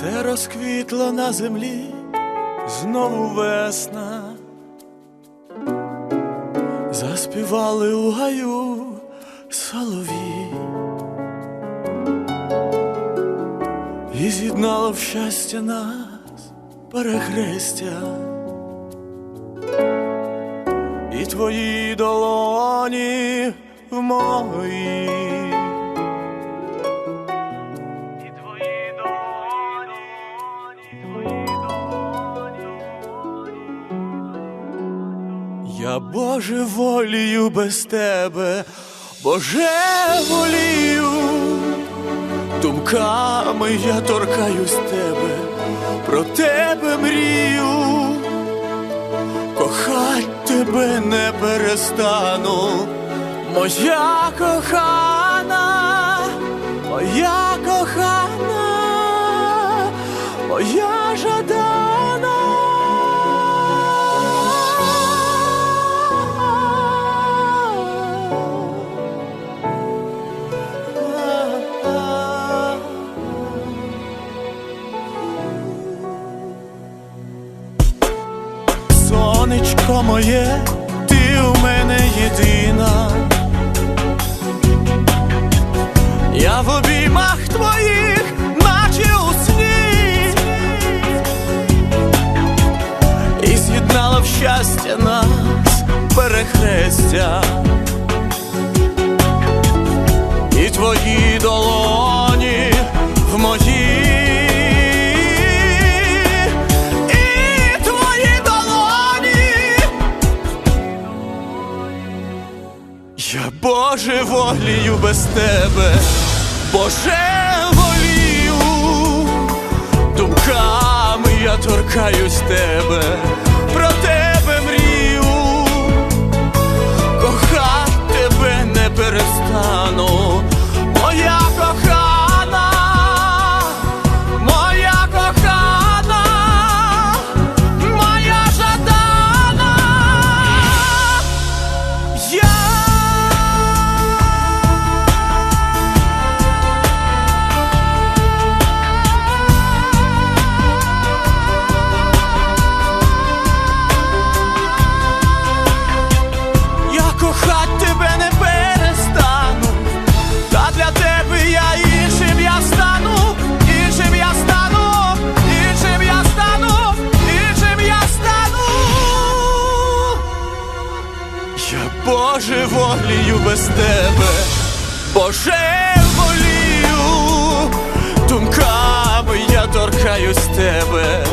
Все розквітло на землі, знову весна. Заспівали у гаю солові. І з'єднало в щастя нас перехрестя. І твої долоні в моїй. Я Боже волію без тебе, Боже волію, думками я торкаюсь тебе, про тебе мрію, кохать тебе не перестану, моя кохана, моя Сонечко моє, ти у мене єдина. Я в обіймах твоїх, наче у сні, і з'єднала в щастя нас перехрестя, Боже волію без тебе, Боже волію, думками я торкаюсь тебе, Боже волію без тебе, Боже волію, думками я торкаюсь тебе,